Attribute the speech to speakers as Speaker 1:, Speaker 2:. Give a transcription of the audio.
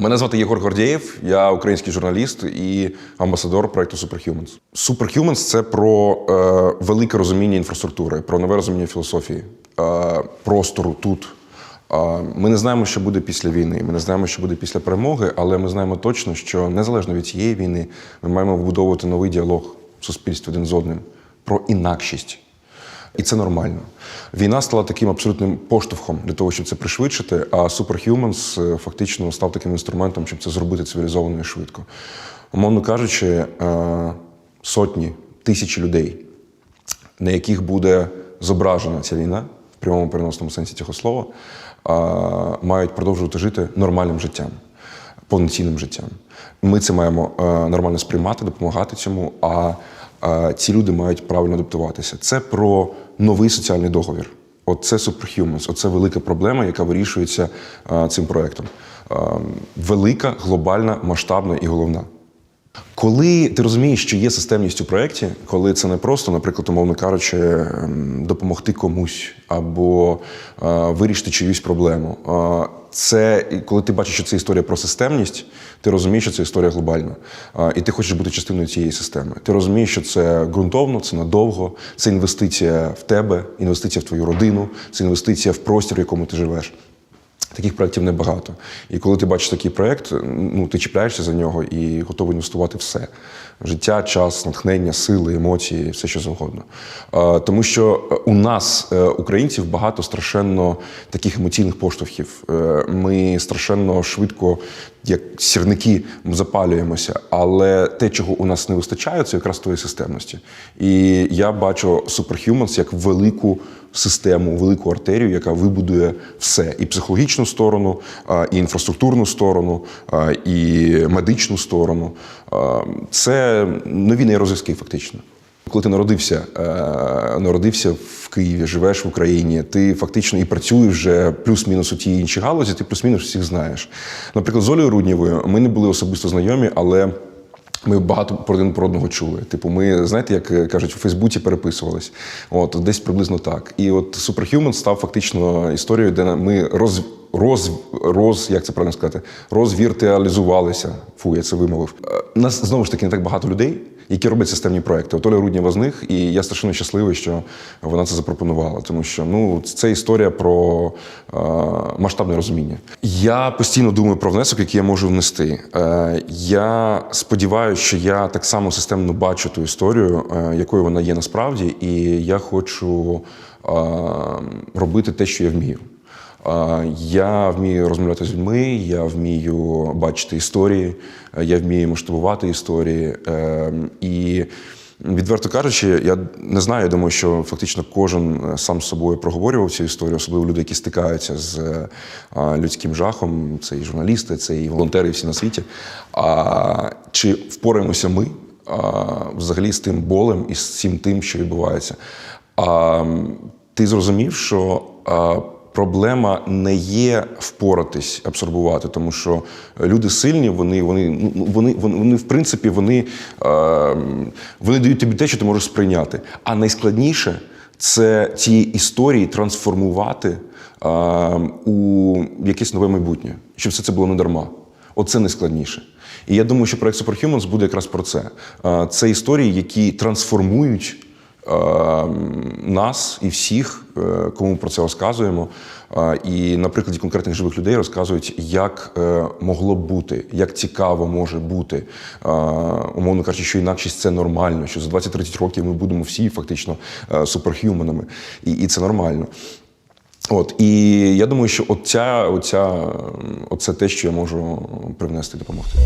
Speaker 1: Мене звати Єгор Гордєєв, я український журналіст і амбасадор проекту Superhumans. Superhumans – це про е, велике розуміння інфраструктури, про нове розуміння філософії, е, простору тут. Е, ми не знаємо, що буде після війни. Ми не знаємо, що буде після перемоги, але ми знаємо точно, що незалежно від цієї війни ми маємо вбудовувати новий діалог в суспільстві один з одним про інакшість. І це нормально. Війна стала таким абсолютним поштовхом для того, щоб це пришвидшити, а Superhumans е, фактично став таким інструментом, щоб це зробити цивілізовано і швидко. Умовно кажучи, е, сотні, тисячі людей, на яких буде зображена ця війна в прямому переносному сенсі цього слова, мають продовжувати жити нормальним життям, повноцінним життям. Ми це маємо е, нормально сприймати, допомагати цьому. А ці люди мають правильно адаптуватися. Це про новий соціальний договір. Оце Superhumans, оце велика проблема, яка вирішується а, цим проектом. А, велика, глобальна, масштабна і головна. Коли ти розумієш, що є системність у проєкті, коли це не просто, наприклад, умовно кажучи, ем, допомогти комусь або а, вирішити чиюсь проблему. Е, це коли ти бачиш, що це історія про системність, ти розумієш, що це історія глобальна. І ти хочеш бути частиною цієї системи. Ти розумієш, що це ґрунтовно, це надовго, це інвестиція в тебе, інвестиція в твою родину, це інвестиція в простір, в якому ти живеш. Таких проєктів небагато. І коли ти бачиш такий проєкт, ну ти чіпляєшся за нього і готовий інвестувати все: життя, час, натхнення, сили, емоції, все що завгодно. Е, Тому що у нас, е, українців, багато страшенно таких емоційних поштовхів. Е, Ми страшенно швидко, як сірники, запалюємося. Але те, чого у нас не вистачає, це якраз твоєї системності. І я бачу Superhumans як велику систему, велику артерію, яка вибудує все: і психологічну сторону, і інфраструктурну сторону, і медичну сторону. Це нові нейрозв'язки, фактично. Коли ти народився, е, народився в Києві, живеш в Україні, ти фактично і працюєш вже плюс-мінус у тій іншій галузі, ти плюс-мінус всіх знаєш. Наприклад, з Олею Руднєвою ми не були особисто знайомі, але ми багато про один про одного чули. Типу, ми, знаєте, як е, кажуть, у Фейсбуці переписувались. От десь приблизно так. І от Superhuman став фактично історією, де ми роз. Роз, роз, як це правильно сказати, розвіртуалізувалися. Фу, я це вимовив. Е, Нас знову ж таки не так багато людей, які роблять системні проекти. От Оля Руднєва з них, і я страшенно щасливий, що вона це запропонувала, тому що ну це історія про е, масштабне розуміння. Я постійно думаю про внесок, який я можу внести. Е, я сподіваюся, що я так само системно бачу ту історію, е, якою вона є насправді, і я хочу е, робити те, що я вмію. Я вмію розмовляти з людьми, я вмію бачити історії, е, я вмію масштабувати історії. Е, І відверто кажучи, я не знаю, я думаю, що фактично кожен е, сам з собою проговорював цю історію, особливо люди, які стикаються з е, людським жахом. Це і журналісти, це і волонтери, і всі на світі. А чи впораємося ми взагалі з тим болем і з всім тим, що відбувається? А, Ти зрозумів, що проблема не є впоратись, абсорбувати, тому що люди сильні, вони, вони, ну, вони, вони, вони в принципі, вони, е, вони дають тобі те, що ти можеш сприйняти. А найскладніше це ці історії трансформувати е, у якесь нове майбутнє, щоб все це було не дарма. Оце найскладніше. І я думаю, що проект Superhumans буде якраз про це. Е, Це історії, які трансформують нас і всіх, е, кому про це розказуємо. Е, І на прикладі конкретних живих людей розказують, як е, могло б бути, як цікаво може бути. Умовно кажучи, що інакшість це нормально, що за 20-30 років ми будемо всі фактично суперхюменами, і, і це нормально. От і я думаю, що оця, оця, оце те, що я можу привнести, допомогти.